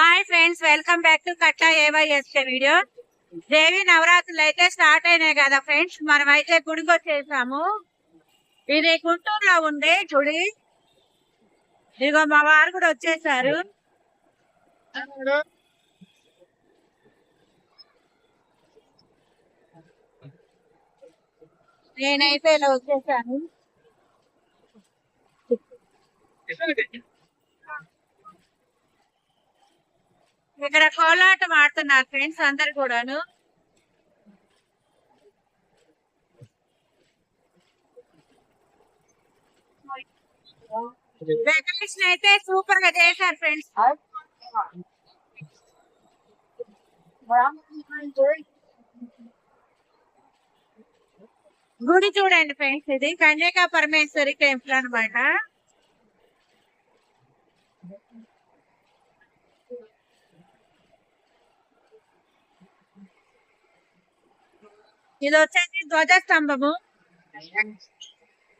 Hi friends welcome back to కట్ల ఏవైఎస్కే video. Devi నవరాత్రులు అయితే స్టార్ట్ అయినాయి కదా ఫ్రెండ్స్ మనం అయితే గుడికి వచ్చేసాము. ఇది గుంటూరులో ఉంది గుడి. ఇదిగో మా వారు కూడా వచ్చేసారు. నేనైతే ఇలా వచ్చేసాను. ఇక్కడ కోలాటం ఆడుతున్నారు ఫ్రెండ్స్ అందరు కూడాను. డెకరేషన్ అయితే సూపర్గా చేశారు ఫ్రెండ్స్. గుడి చూడండి ఫ్రెండ్స్ ఇది. కన్యకా పరమేశ్వరి టెంపుల్ అన్నమాట. ఇది వచ్చేసి ధ్వజస్తంభము.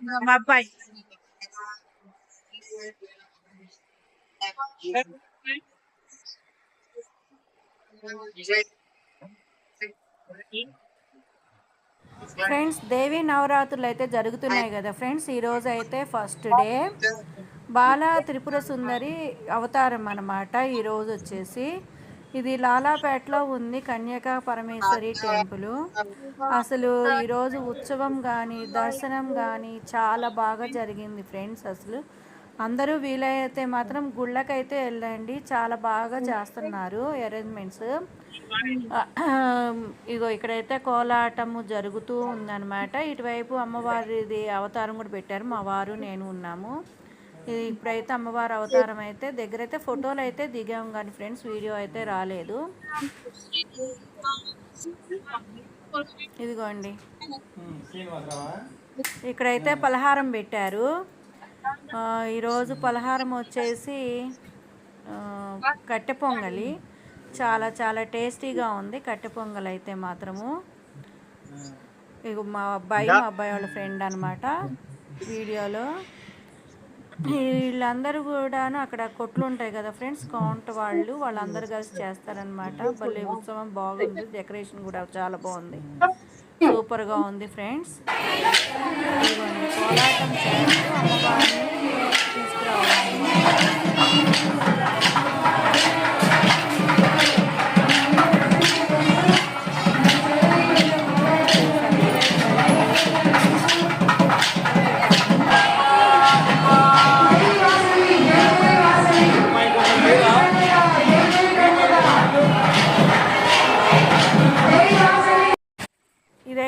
మా అబ్బాయి. ఫ్రెండ్స్ దేవి నవరాత్రులు అయితే జరుగుతున్నాయి కదా ఫ్రెండ్స్. ఈ రోజు అయితే ఫస్ట్ డే. బాల త్రిపుర సుందరి అవతారం అన్నమాట. ఈ రోజు వచ్చేసి ఇది లాలాపేటలో ఉంది కన్యకా పరమేశ్వరి టెంపుల్. అసలు ఈరోజు ఉత్సవం కానీ దర్శనం కానీ చాలా బాగా జరిగింది ఫ్రెండ్స్ అసలు. అందరూ వీలైతే మాత్రం గుళ్ళకైతే వెళ్ళండి. చాలా బాగా చేస్తున్నారు అరేంజ్మెంట్స్. ఇగో ఇక్కడైతే కోలాటము జరుగుతూ ఉందన్నమాట. ఇటువైపు అమ్మవారిది అవతారం కూడా పెట్టారు. మా వారు నేను ఉన్నాము. ఇప్పుడైతే అమ్మవారి అవతారం అయితే దగ్గర అయితే ఫోటోలు అయితే దిగాం కానీ ఫ్రెండ్స్ వీడియో అయితే రాలేదు. ఇదిగోండి. ఇక్కడైతే పలహారం పెట్టారు. ఈరోజు పలహారం వచ్చేసి కట్టె పొంగలి. చాలా చాలా టేస్టీగా ఉంది కట్టె పొంగల్ అయితే మాత్రము. ఇక మా అబ్బాయి మా అబ్బాయి వాళ్ళ ఫ్రెండ్ అనమాట వీడియోలో. వీళ్ళందరూ కూడాను అక్కడ కొట్లు ఉంటాయి కదా ఫ్రెండ్స్ కౌంట్ వాళ్ళు వాళ్ళందరూ కలిసి చేస్తారనమాట భలే ఉత్సవం బాగుంది డెకరేషన్ కూడా చాలా బాగుంది. సూపర్గా ఉంది ఫ్రెండ్స్. కోలాటం చేస్తూ అమ్మవారిని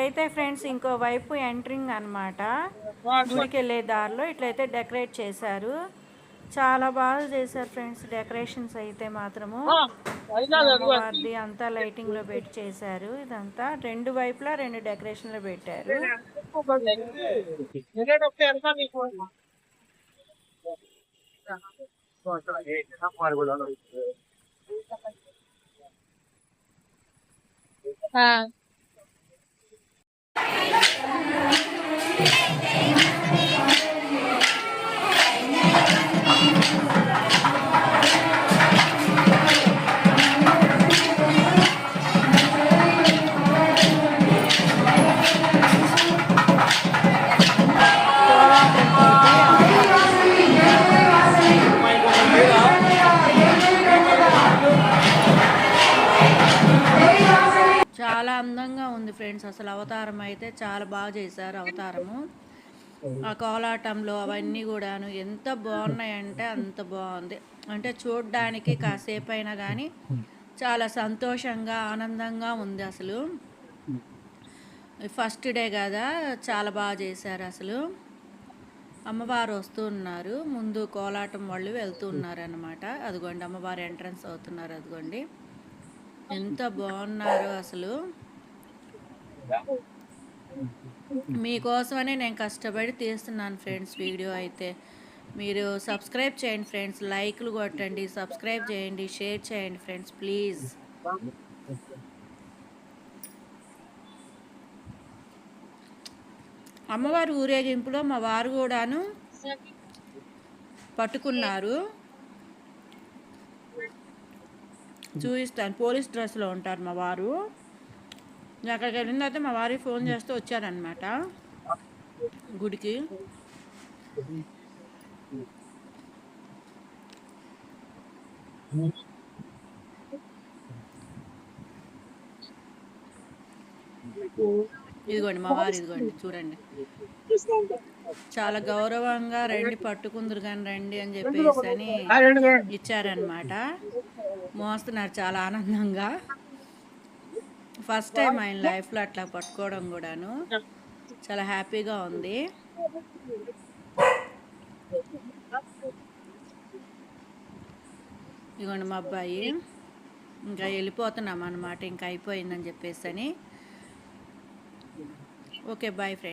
ఇదైతే ఫ్రెండ్స్ ఇంకో వైపు ఎంట్రింగ్ అన్నమాట. గుడికి వెళ్ళే దారిలో ఇట్లయితే డెకరేట్ చేశారు. చాలా బాగా చేశారు ఫ్రెండ్స్ డెకరేషన్స్ అయితే మాత్రము. అమ్మవారిది అంతా లైటింగ్లో పెట్టి చేశారు. ఇదంతా రెండు వైపులా రెండు డెకరేషన్లు పెట్టారు. చాలా Thank you. ఫ్రెండ్స్ అసలు అవతారం అయితే చాలా బాగా చేశారు అవతారము. ఆ కోలాటంలో అవన్నీ కూడాను ఎంత బాగున్నాయంటే అంత బాగుంది. అంటే చూడడానికి కాసేపు అయినా కానీ చాలా సంతోషంగా ఆనందంగా ఉంది అసలు. ఫస్ట్ డే కదా చాలా బాగా చేశారు అసలు. అమ్మవారు వస్తూ ఉన్నారు. ముందు కోలాటం వాళ్ళు వెళ్తూ ఉన్నారు అనమాట అదిగోండి అమ్మవారు ఎంట్రన్స్ అవుతున్నారు అదిగోండి. ఎంత బాగున్నారు అసలు. మీకోసమనే నేను కష్టపడి తీస్తున్నాను ఫ్రెండ్స్ వీడియో అయితే. మీరు సబ్స్క్రైబ్ చేయండి ఫ్రెండ్స్ లైక్లు కొట్టండి సబ్స్క్రైబ్ చేయండి షేర్ చేయండి ఫ్రెండ్స్ ప్లీజ్. అమ్మవారి ఊరేగింపులో మా వారు కూడాను పట్టుకున్నారు. చూపిస్తాను పోలీస్ డ్రెస్లో ఉంటారు మా వారు. నేను అక్కడికి వెళ్ళిన తర్వాత మా వారికి ఫోన్ చేస్తే వచ్చారనమాట గుడికి. ఇదిగోండి మా వారు ఇదిగోండి చూడండి. చాలా గౌరవంగా రండి పట్టుకుందరు కానీ రండి అని చెప్పేసి అని ఇచ్చారనమాట మోస్తున్నారు చాలా ఆనందంగా. ఫస్ట్ టైం ఆయన లైఫ్లో అట్లా పట్టుకోవడం కూడాను. చాలా హ్యాపీగా ఉంది. ఇదిగోండి మా అబ్బాయి ఇంకా వెళ్ళిపోతున్నాం అనమాట ఇంకా అయిపోయిందని చెప్పేసి అని ఓకే బాయ్ ఫ్రెండ్.